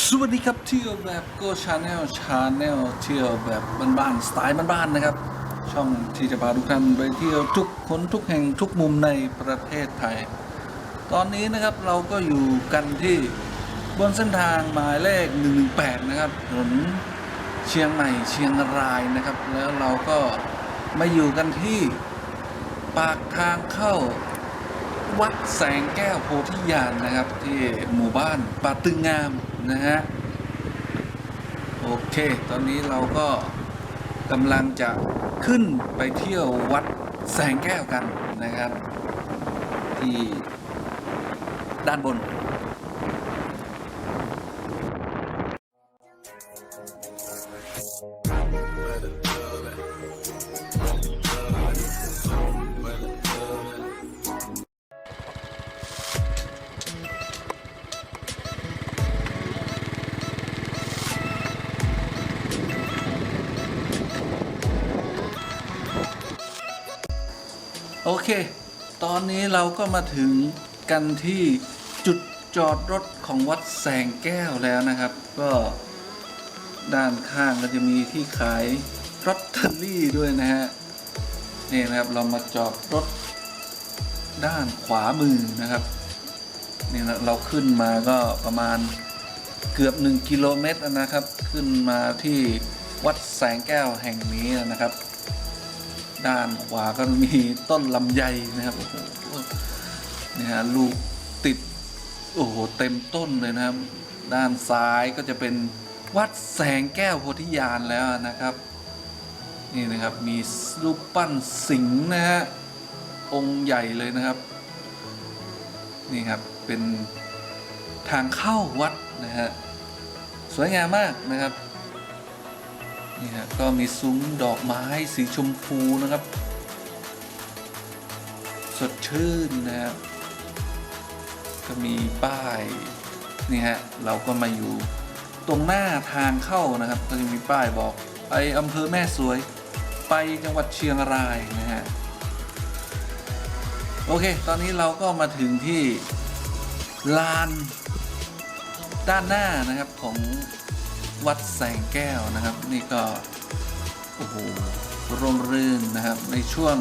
สวัสดีครับเที่ยวแบบโกชาแนลชาแนลเที่ยวแบบบ้านๆสไตล์บ้านๆนะครับ ช่องที่จะพาทุกท่านไปเที่ยวทุกคนทุกแห่งทุกมุมในประเทศไทย ตอนนี้นะครับเราก็อยู่กันที่บนเส้นทางหมายเลข 118 นะครับถนนเชียงใหม่เชียงรายนะครับ แล้วเราก็มาอยู่กันที่ปากทางเข้า วัดแสงแก้วโพธิญาณนะครับ ที่หมู่บ้านปาตึงงามนะฮะโอเค ตอนนี้เราก็กำลังจะขึ้นไปเที่ยววัดแสงแก้วกันนะครับ ที่ด้านบน เราก็มาถึงกันที่จุดจอดรถของวัดแสงแก้วแล้วนะครับ ก็ด้านข้างก็จะมีที่ขายลอตเตอรี่ด้วยนะฮะนี่นะครับเรามาจอดรถด้านขวามือนะครับนี่นะเราขึ้นมาก็ประมาณเกือบ 1 กิโลเมตรนะครับ ขึ้นมาที่วัดแสงแก้วแห่งนี้นะครับ ด้านขวาก็มีต้นลำไยนะครับโอ้โหนี่ฮะลูกติดโอ้โหเต็มต้นเลยนะครับ ด้านซ้ายก็จะเป็นวัดแสงแก้วโพธิญาณแล้วนะครับนี่นะครับมีรูปปั้นสิงห์นะฮะองค์ใหญ่เลยนะครับนี่ครับเป็นทางเข้าวัดนะฮะสวยงามมากนะครับ นี่ฮะก็มีซุ้มดอกไม้สีชมพูนะครับ สดชื่นนะครับก็มีป้ายนี่ฮะเราก็มาอยู่ตรงหน้าทางเข้านะครับ ก็จะมีป้ายบอกไปอำเภอแม่สวย ไปจังหวัดเชียงรายนะฮะโอเค ตอนนี้เราก็มาถึงที่ลานด้านหน้านะครับของ วัดแสงแก้วนะครับ นี่ก็โอ้โหร่มรื่นนะครับ ในช่วง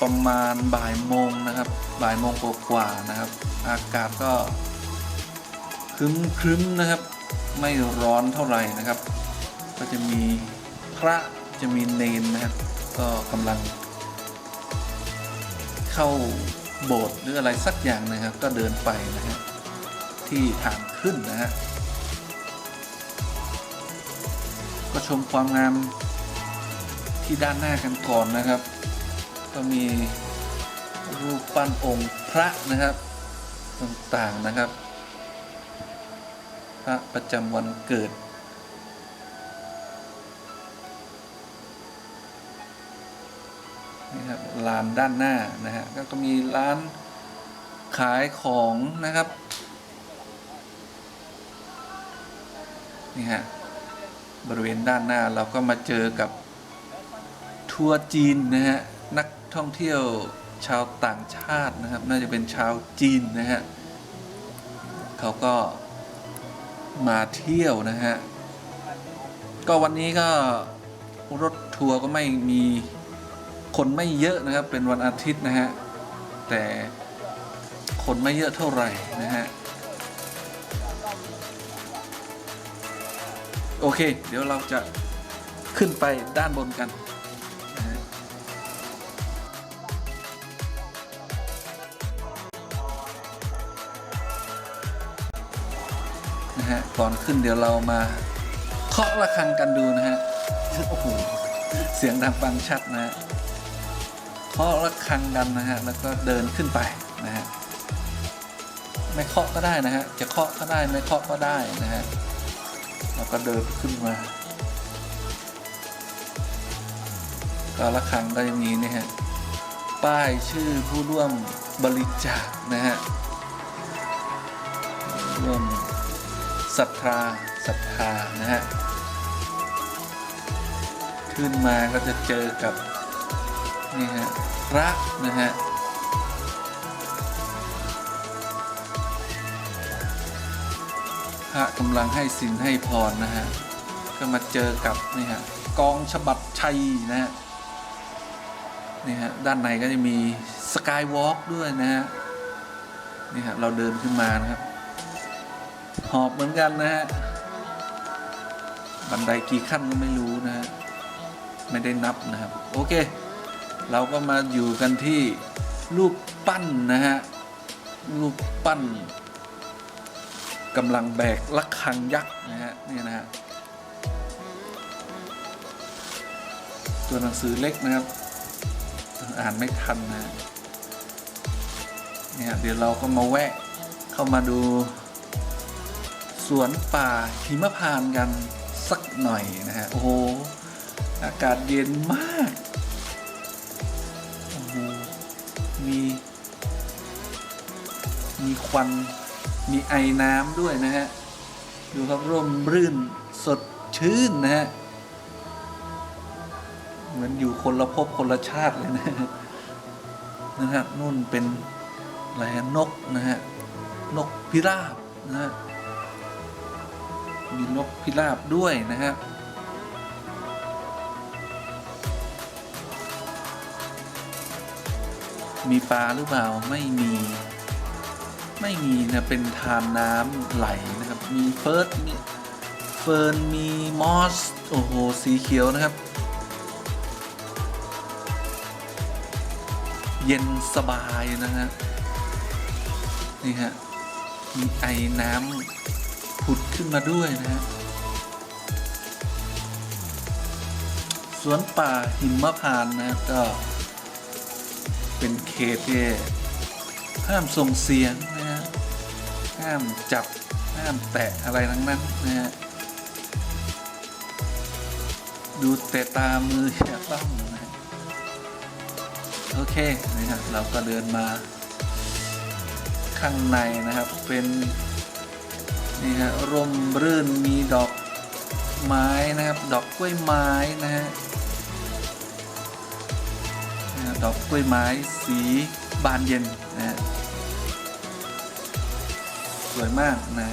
ประมาณบ่ายโมงนะครับ บ่ายโมงกว่าๆนะครับ อากาศก็ครึ้มครึ้มนะครับ ไม่ร้อนเท่าไหร่นะครับ ก็จะมีพระจะมีเนนนะครับ ก็กำลัง เข้าโบสถ์หรืออะไรสักอย่างนะครับ ก็เดินไปนะฮะที่ทางขึ้นนะฮะ ก็ชมความงามที่ด้านหน้ากันก่อนนะครับ ก็มีรูปปั้นองค์พระนะครับต่างๆนะครับ พระประจำวันเกิด นี่ครับลานด้านหน้านะฮะก็มีร้านขายของนะครับ นี่ฮะ บริเวณด้านหน้าเราก็มาเจอกับทัวร์จีนนะฮะนักท่องเที่ยวชาวต่างชาตินะครับ น่าจะเป็นชาวจีนนะฮะเขาก็มาเที่ยวนะฮะก็วันนี้ก็รถทัวร์ก็ไม่มีคนไม่เยอะนะครับเป็นวันอาทิตย์นะฮะแต่คนไม่เยอะเท่าไหร่นะฮะ โอเค เดี๋ยวเราจะขึ้นไปด้านบนกันนะฮะก่อนขึ้นเดี๋ยวเรามาเคาะระฆังกันดูนะฮะโอ้โหเสียงดังฟังชัดนะฮะเคาะระฆังกันนะฮะแล้วก็เดินขึ้นไปนะฮะไม่เคาะก็ได้นะฮะจะเคาะก็ได้ไม่เคาะก็ได้นะฮะ แล้วก็เดินขึ้นมาก็ละครั้งก็จะมีนี่ฮะ ป้ายชื่อผู้ร่วมบริจาคนะฮะ ร่วมศรัทธาศรัทธานะฮะ ขึ้นมาก็จะเจอกับ นี่ฮะ พระนะฮะ ระกำลังให้สินให้พรนะฮะ ก็มาเจอกับนี่ฮะกองฉบับชัยนะฮะนี่ฮะด้านในก็จะมีสกายวอล์กด้วยนะฮะนี่ฮะเราเดินขึ้นมานะครับ หอบเหมือนกันนะฮะบันไดกี่ขั้นก็ไม่รู้นะฮะไม่ได้นับนะครับ โอเค เราก็มาอยู่กันที่รูปปั้นนะฮะรูปปั้น กำลังแบกระฆังยักษ์นะฮะนี่นะฮะตัวหนังสือเล็กนะครับ อ่านไม่ทันนะเนี่ยเดี๋ยวเราก็มาแวะเข้ามาดู สวนป่าหิมพานกันสักหน่อยนะฮะ โอ้โห อากาศเย็นมากโอ้โหมี มีควัน มีไอน้ำด้วยนะฮะ ดูครับร่มรื่นสดชื่นนะฮะ เหมือนอยู่คนละภพคนละชาติเลยนะนะฮะนู่นเป็นอะไรนกนะฮะ นกพิราบนะฮะ มีนกพิราบด้วยนะฮะมีปลาหรือเปล่าไม่มี ไม่มีนะเป็นทานน้ำไหลนะครับ มีเฟิร์สมีเฟิร์นมีมอสโอ้โหสีเขียวนะครับ เย็นสบายนะฮะนี่ฮะมีไอน้ำผุดขึ้นมาด้วยนะฮะสวนป่าหิมพานนะครับก็เป็นเขตที่ห้ามส่งเสียง ห้ามจับ ห้ามแตะอะไรทั้งนั้นนะฮะดูแต่ตามืออย่าต้องนะโอเคนะฮะเราก็เดินมา ข้างในนะครับเป็นนี่ฮะร่มรื่นมีดอกไม้นะครับ ดอกกล้วยไม้นะฮะนะฮะดอกกล้วยไม้สีบานเย็นนะฮะ สวยมากนะ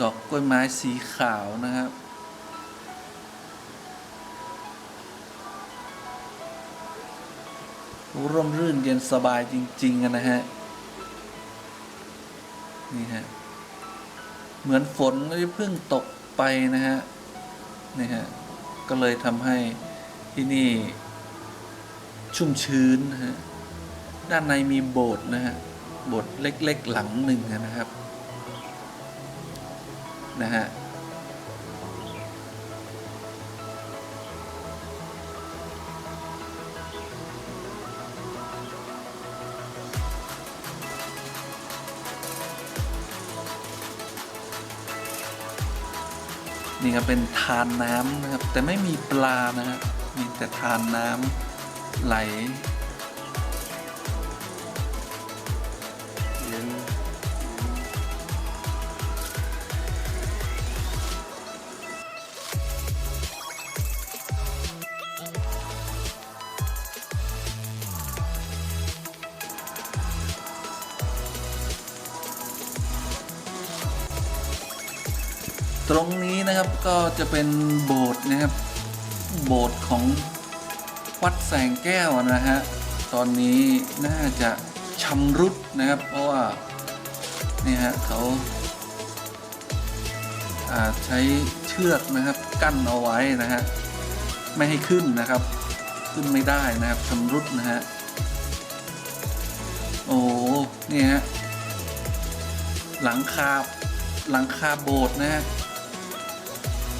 ดอกกล้วยไม้สีขาวนะครับ ร่มรื่นเย็นสบายจริงๆอะนะฮะ นี่ฮะ เหมือนฝนก็เพิ่งตกไปนะฮะ นี่ฮะ ก็เลยทำให้ที่นี่ชุ่มชื้นนะฮะ ด้านในมีโบสถ์นะฮะ โบสถ์เล็กๆหลังหนึ่งนะครับ นะฮะ นี่ครับเป็นทานน้ำนะครับ แต่ไม่มีปลานะฮะ มีแต่ทานน้ำไหล จะเป็นโบสถ์นะครับ โบสถ์ของวัดแสงแก้วนะฮะ ตอนนี้น่าจะชำรุดนะครับ เพราะว่านี่ฮะเขาาใช้เชือกนะครับกั้นเอาไว้นะฮะ ไม่ให้ขึ้นนะครับ ขึ้นไม่ได้นะครับชำรุดนะฮะ โอ้นี่ฮะหลังคาหลังคาโบสถ์นะฮะ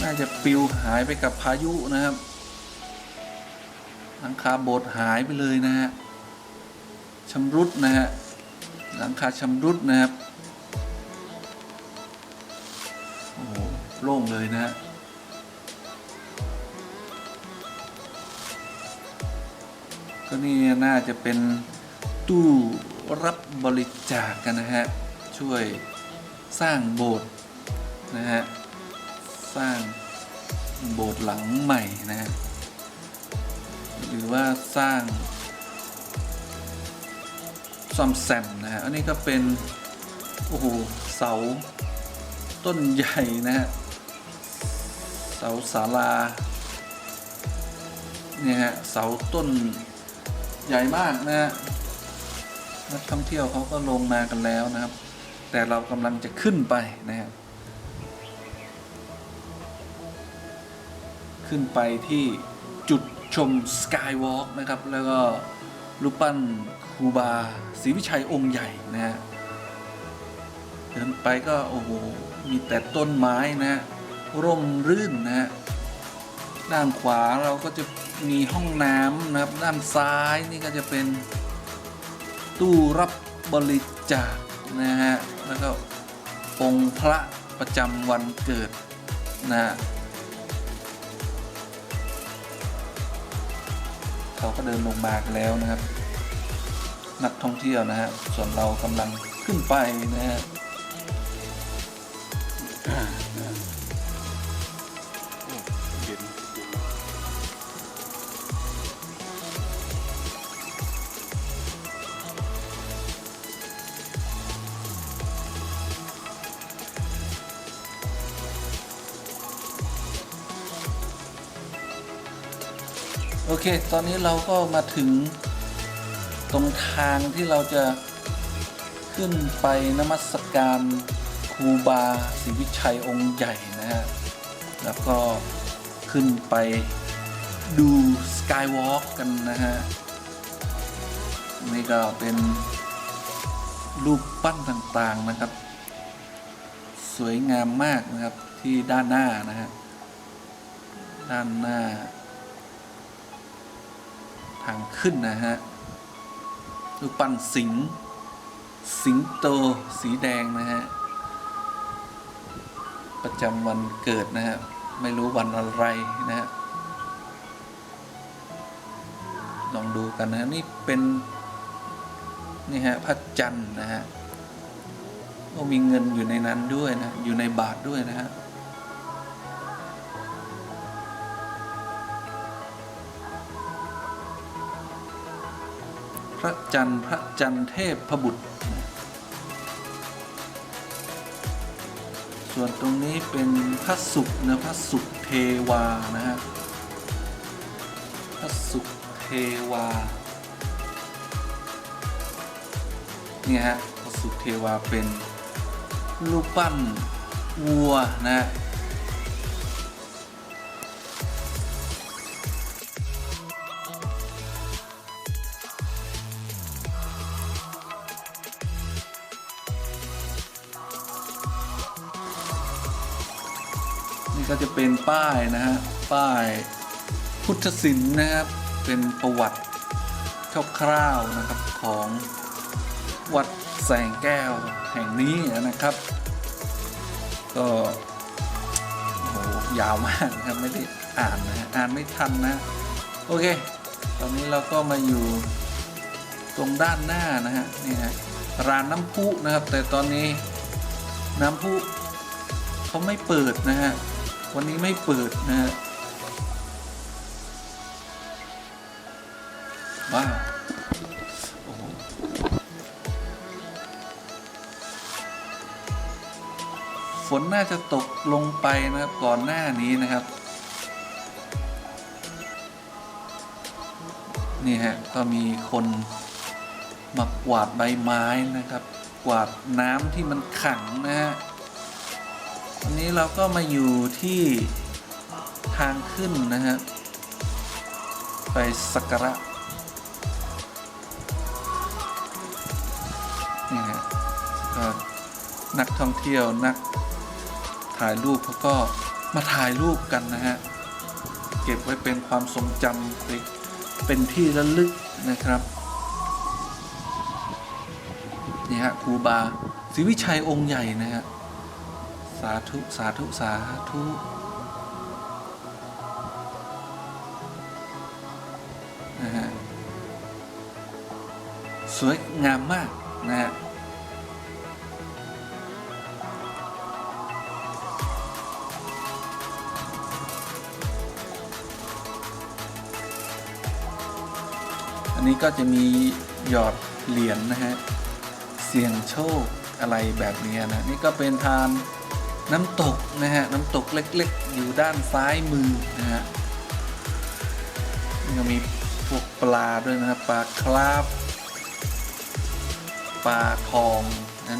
น่าจะปลิวหายไปกับพายุนะครับหลังคาโบสถ์หายไปเลยนะฮะชำรุดนะฮะหลังคาชำรุดนะครับโอ้โหโล่งเลยนะฮะก็นี่น่าจะเป็นตู้รับบริจาคกันนะฮะช่วยสร้างโบสถ์นะฮะ สร้างโบสถ์หลังใหม่นะฮะหรือว่าสร้างซ่อมแซมนะฮะอันนี้ก็เป็นโอ้โหเสาต้นใหญ่นะฮะเสาศาลาเนี่ยฮะเสาต้นใหญ่มากนะฮะนักท่องเที่ยวเขาก็ลงมากันแล้วนะครับ แต่เรากำลังจะขึ้นไปนะฮะ ขึ้นไปที่จุดชมสกายวอล์กนะครับ แล้วก็รูปปั้นครูบาศรีวิชัยองค์ใหญ่นะฮะเดินไปก็โอ้โห มีแต่ต้นไม้นะฮะร่มรื่นนะฮะด้านขวาเราก็จะมีห้องน้ำนะครับ ด้านซ้ายนี่ก็จะเป็นตู้รับบริจาคนะฮะ แล้วก็องค์พระประจำวันเกิดนะฮะ เขาก็เดินลงมากันแล้วนะครับ นักท่องเที่ยวนะฮะส่วนเรากำลังขึ้นไปนะฮะเย็น เค ตอนนี้เราก็มาถึงตรงทางที่เราจะขึ้นไปนมัสการครูบาศรีวิชัยองค์ใหญ่นะฮะ แล้วก็ขึ้นไปดูสกายวอล์กกันนะฮะ นี่ก็เป็นรูปปั้นต่างๆนะครับ สวยงามมากนะครับที่ด้านหน้านะฮะ ด้านหน้า ทางขึ้นนะฮะรูปปั้นสิง สิงโตสีแดงนะฮะ ประจำวันเกิดนะฮะ ไม่รู้วันอะไรนะฮะ ลองดูกันนะฮะนี่เป็น นี่ฮะพระจันทร์นะฮะก็มีเงินอยู่ในนั้นด้วยนะ อยู่ในบาทด้วยนะฮะ ระจันทร์พระจันทร์เทพพบุตร ส่วนตรงนี้เป็นพระศุกร์นะพระศุกร์เทวา นะฮะ พระศุกร์เทวา เนี่ยฮะ พระศุกร์เทวาเป็นรูปปั้นวัวนะฮะ ก็จะเป็นป้ายนะฮะป้ายพุทธศิลป์นะครับเป็นประวัติคร่าวๆนะครับของวัดแสงแก้วแห่งนี้นะครับ ก็โหยาวมากนะครับไม่ได้อ่านนะฮะอ่านไม่ทันนะโอเค ตอนนี้เราก็มาอยู่ตรงด้านหน้านะฮะนี่ฮะร้านน้ำพุนะครับ แต่ตอนนี้น้ำพุเขาไม่เปิดนะฮะ วันนี้ไม่เปิดนะฮะว้าวโอ้โหฝนน่าจะตกลงไปนะครับ ก่อนหน้านี้นะครับ นี่ฮะ ก็มีคนมากวาดใบไม้นะครับ กวาดน้ำที่มันขังนะฮะ วันนี้เราก็มาอยู่ที่ทางขึ้นนะฮะ ไปสักการะนี่ฮะก็นักท่องเที่ยวนักถ่ายรูปเขาก็มาถ่ายรูปกันนะฮะ เก็บไว้เป็นความทรงจำเป็นที่ระลึกนะครับนี่ฮะครูบาศรีวิชัยองค์ใหญ่นะฮะ สาธุ สาธุ สาธุนะฮะสวยงามมากนะฮะอันนี้ก็จะมีหยอดเหรียญนะฮะ เสี่ยงโชคอะไรแบบนี้นะ นี่ก็เป็นทาน น้ำตกนะฮะน้ำตกเล็กๆ อยู่ด้านซ้ายมือนะฮะนี่ก็มีพวกปลาด้วยนะครับปลาคราฟปลาทอง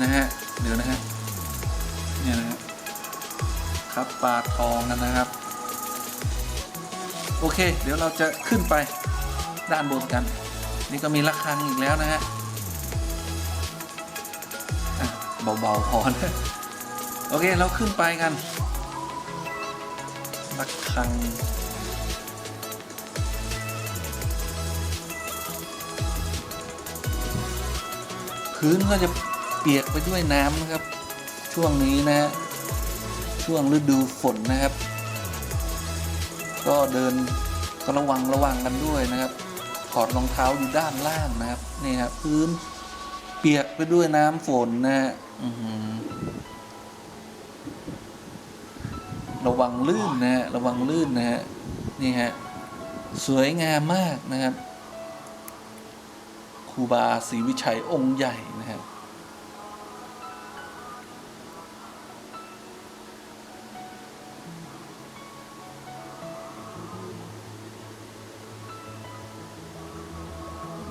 นะฮะเดี๋ยวนะฮะเนี่ยนะฮะครับปลาทองกันนะครับ โอเค เดี๋ยวเราจะขึ้นไปด้านบนกัน นี่ก็มีระฆังอีกแล้วนะฮะอะเบาๆพอนะ โอเค เราขึ้นไปกันระฆังพื้นก็จะเปียกไปด้วยน้ำนะครับ ช่วงนี้นะฮะช่วงฤดูฝนนะครับ ก็เดินก็ระวังระวังกันด้วยนะครับ ถอดรองเท้าอยู่ด้านล่างนะครับ นี่ครับพื้นเปียกไปด้วยน้ำฝนนะฮะ ระวังลื่นนะฮะระวังลื่นนะฮะนี่ฮะสวยงามมากนะครับครูบาศรีวิชัยองค์ใหญ่นะครับ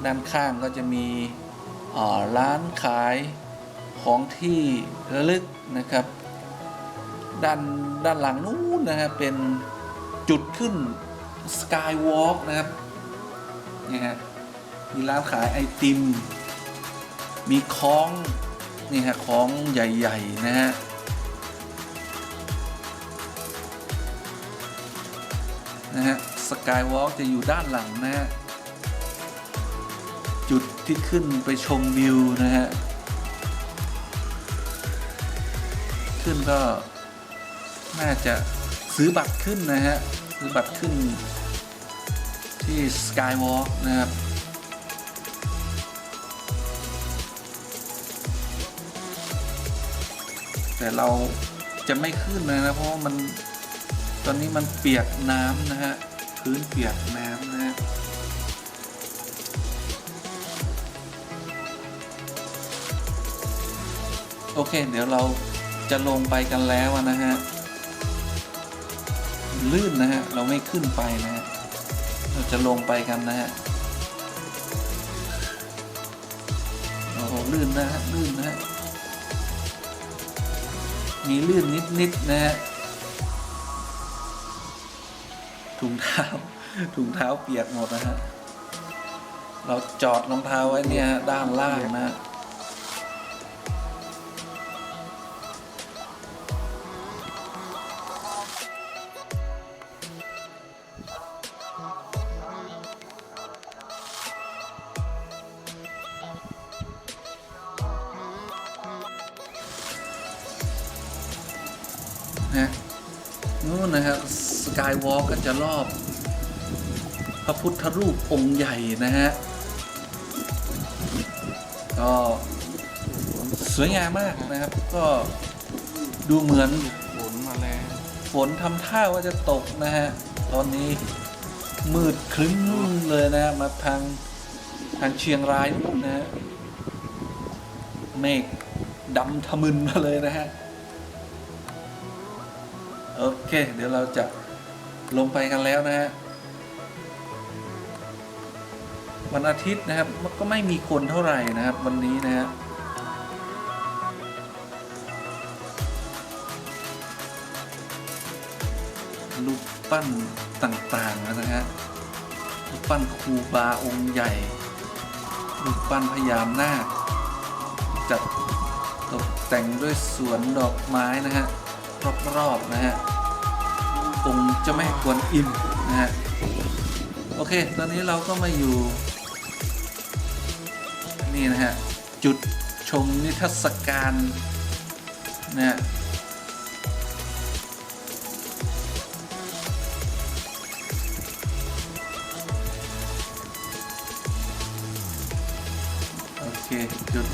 ด้านข้างก็จะมีร้านขายของที่ระลึกนะครับ ด้านด้านหลังนู้นนะครับ เป็นจุดขึ้นสกายวอล์กนะครับนี่ฮะมีร้านขายไอติม มีคล้องนี่ฮะของใหญ่ ๆ นะฮะนะฮะสกายวอล์กจะอยู่ด้านหลังนะฮะจุดที่ขึ้นไปชมวิวนะฮะขึ้นก็ น่าจะซื้อบัตรขึ้นนะฮะ ซื้อบัตรขึ้น ที่ Skywalk นะครับแต่เราจะไม่ขึ้นเลยนะเพราะามันตอนนี้มันเปียกน้ำนะฮะพื้นเปียกน้ำนะฮะโอเค เดี๋ยวเราจะลงไปกันแล้วนะฮะ ลื่นนะฮะ เราไม่ขึ้นไปนะฮะ เราจะลงไปกันนะฮะโอ้ลื่นนะฮะ ลื่นนะฮะ มีลื่นนิด ๆ นะฮะ ถุงเท้า ถุงเท้าเปียกหมดนะฮะ เราจอดรองเท้าไว้เนี่ยด้านล่างนะฮะนะ นะครับสกายวอล์กก็จะรอบ พระพุทธรูปองค์ใหญ่นะฮะ ก็สวยงามมากนะครับ ก็ดูเหมือนฝนมาแล้วฝนทำท่าว่าจะตกนะฮะ ตอนนี้มืดครึ้มเลยนะฮะมาทางทางเชียงรายนะฮะเมฆดำทะมึนมาเลยนะฮะ โอเค เดี๋ยวเราจะลงไปกันแล้วนะฮะวันอาทิตย์นะครับก็ไม่มีคนเท่าไหร่นะครับ วันนี้นะฮะรูปปั้นต่างๆนะฮะรูปปั้นครูบาองค์ใหญ่รูปปั้นพญามนาคจัดตกแต่งด้วยสวนดอกไม้นะฮะรอบๆนะฮะ องค์เจ้าแม่กวนอิมนะฮะโอเค ตอนนี้เราก็มาอยู่ นี่นะฮะ จุดชมนิทรรศการนะฮะโอเคหยุด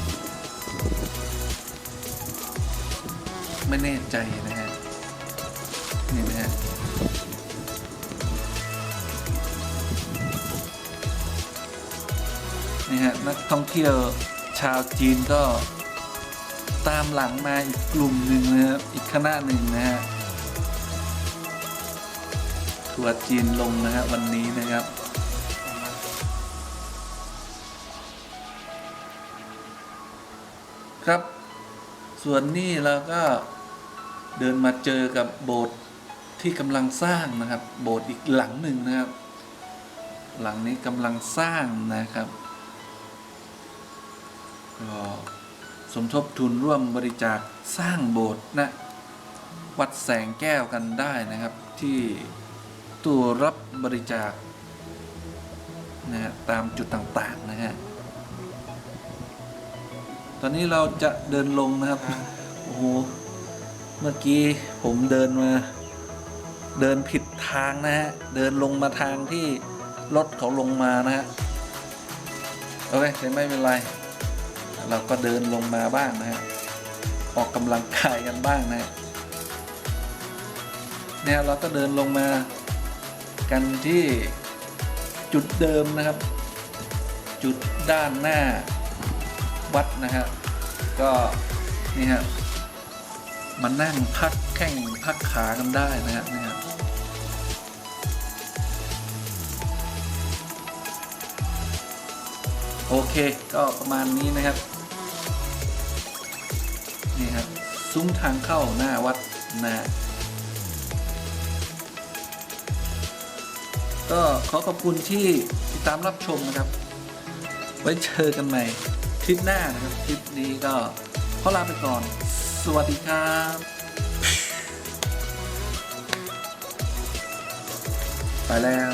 ไม่แน่ใจนะ ท่องเที่ยวชาวจีนก็ตามหลังมาอีกกลุ่มหนึ่งนะครับอีกคณะหนึ่งนะฮะทัวร์จีนลงนะฮะวันนี้นะครับครับ ส่วนนี้เราก็เดินมาเจอกับโบสถ์ที่กำลังสร้างนะครับ โบสถ์อีกหลังหนึ่งนะครับ หลังนี้กำลังสร้างนะครับ ก็สมทบทุนร่วมบริจาคสร้างโบสถ์นะวัดแสงแก้วกันได้นะครับที่ตู้รับบริจาคนะฮะตามจุดต่างๆนะฮะตอนนี้เราจะเดินลงนะครับ โอ้โห เมื่อกี้ผมเดินมา เดินผิดทางนะฮะ เดินลงมาทางที่รถเขาลงมานะฮะ โอเค ไม่เป็นไร เราก็เดินลงมาบ้างนะฮะออกกำลังกายกันบ้างนะฮะเนี่ยเราก็เดินลงมากันที่จุดเดิมนะครับ จุดด้านหน้าวัดนะฮะก็นี่ฮะมานั่งพักแข้งพักขากันได้นะฮะนี่ฮะโอเคก็ประมาณนี้นะครับ นี่ครับซุ้มทางเข้าหน้าวัดนะฮะก็ขอขอบคุณที่ติดตามรับชมนะครับ ไว้เจอกันใหม่คลิปหน้านะครับ คลิปนี้ก็ขอลาไปก่อน สวัสดีครับไปแล้ว